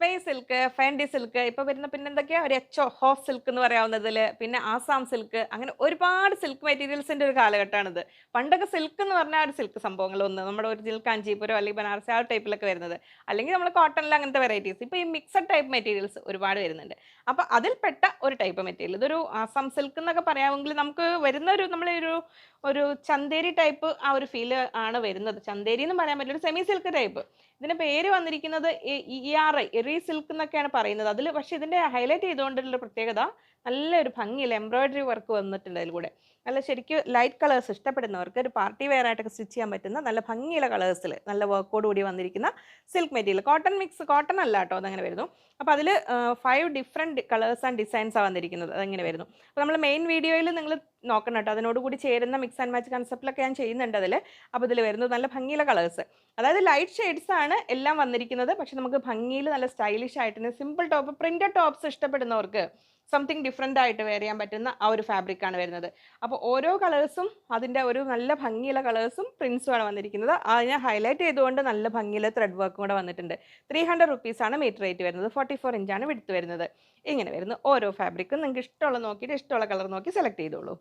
Space silk ഫാൻഡി silk ഇപ്പൊ വരുന്ന പിന്നെ എന്തൊക്കെയാ? ഒരു എച്ച് ഹോഫ് സിൽക്ക് എന്ന് പറയാവുന്നതിൽ പിന്നെ ആസാം സിൽക്ക് അങ്ങനെ ഒരുപാട് സിൽക്ക് മെറ്റീരിയൽസിന്റെ ഒരു കാലഘട്ടമാണിത്. പണ്ടൊക്കെ സിൽക്ക് എന്ന് പറഞ്ഞാൽ ഒരു സിൽക്ക് സംഭവങ്ങൾ സംഭവങ്ങളൊന്ന്. നമ്മുടെ ഒറിജിനൽ കാഞ്ചീപുരം അല്ലെങ്കിൽ ബനാറസി ആ ടൈപ്പിലൊക്കെ വരുന്നത്. അല്ലെങ്കിൽ നമ്മൾ കോട്ടണിൽ അങ്ങനത്തെ വെറൈറ്റീസ്. ഇപ്പൊ ഈ മിക്സഡ് ടൈപ്പ് മെറ്റീരിയൽസ് ഒരുപാട് വരുന്നുണ്ട്. അപ്പൊ അതിൽപ്പെട്ട ഒരു ടൈപ്പ് മെറ്റീരിയൽ. ഇതൊരു ആസാം സിൽക്ക് എന്നൊക്കെ പറയാമെങ്കിൽ നമുക്ക് വരുന്ന ഒരു നമ്മളെ ഒരു ചന്തേരി ടൈപ്പ് ആ ഒരു ഫീൽ ആണ് വരുന്നത്. ചന്തേരി എന്ന് പറയാൻ പറ്റില്ല ഒരു സെമി സിൽക്ക് ടൈപ്പ് ഇതിന് പേര് വന്നിരിക്കുന്നത് E R I Eri silk എന്നൊക്കെയാണ് പറയുന്നത്. അതിൽ പക്ഷെ ഇതിന്റെ ഹൈലൈറ്റ് ചെയ്തുകൊണ്ടുള്ള പ്രത്യേകത നല്ലൊരു ഭംഗിയിൽ എംബ്രോയിഡറി വർക്ക് വന്നിട്ടുണ്ട് അതിലൂടെ നല്ല ശരിക്കും ലൈറ്റ് കളേഴ്സ് ഇഷ്ടപ്പെടുന്നവർക്ക് ഒരു പാർട്ടി വെയർ ആയിട്ടൊക്കെ സ്റ്റിച്ച് ചെയ്യാൻ പറ്റുന്ന നല്ല ഭംഗിയുള്ള കളേഴ്സിൽ നല്ല വർക്കോട് കൂടി വന്നിരിക്കുന്ന silk material cotton mix cotton അല്ല കേട്ടോ അതങ്ങനെ വരുന്നു. അപ്പോൾ അതിൽ ഫൈവ് ഡിഫറെന്റ് കളേഴ്സ് ആൻഡ് ഡിസൈൻസാണ് വന്നിരിക്കുന്നത് അതങ്ങനെ വരുന്നു. അപ്പോൾ നമ്മൾ മെയിൻ വീഡിയോയിൽ നിങ്ങൾ നോക്കണം കേട്ടോ അതിനോട് കൂടി ചേരുന്ന മിക്സ് ആൻഡ് മാച്ച് കൺസെപ്റ്റിലൊക്കെ ഞാൻ ചെയ്യുന്നുണ്ട് അതിൽ അപ്പോൾ ഇതിൽ വരുന്നത് നല്ല ഭംഗിയുള്ള കളേഴ്സ് അതായത് ലൈറ്റ് ഷെയ്ഡ്സ് ആണ് എല്ലാം വന്നിരിക്കുന്നത്. പക്ഷെ നമുക്ക് ഭംഗിയിൽ നല്ല സ്റ്റൈലിഷ് ആയിട്ട് സിമ്പിൾ ടോപ്പ് പ്രിന്റഡ് ടോപ്സ് ഇഷ്ടപ്പെടുന്നവർക്ക് സംതിങ് ഡിഫറെന്റ് ആയിട്ട് വെയർ ചെയ്യാൻ പറ്റുന്ന ആ ഒരു ഫാബ്രിക്കാണ് വരുന്നത്. അപ്പോൾ ഓരോ കളേഴ്സും അതിന്റെ ഒരു നല്ല ഭംഗിയുള്ള കളേഴ്സും പ്രിൻസുമാണ് വന്നിരിക്കുന്നത്. അതിനെ ഹൈലൈറ്റ് ചെയ്തുകൊണ്ട് നല്ല ഭംഗിയുള്ള ത്രെഡ് വർക്കും കൂടെ വന്നിട്ടുണ്ട്. ത്രീ ഹൺഡ്രഡ് റുപ്പീസാണ് മീറ്റർ റേറ്റ് വരുന്നത്. ഫോർട്ടി ഫോർ ഇഞ്ചാണ് വിടുത്ത് വരുന്നത്. ഇങ്ങനെ വരുന്നു. ഓരോ ഫാബ്രിക്കും നിങ്ങൾക്ക് ഇഷ്ടമുള്ള നോക്കിയിട്ട് ഇഷ്ടമുള്ള കളർ നോക്കി സെലക്ട് ചെയ്തോളൂ.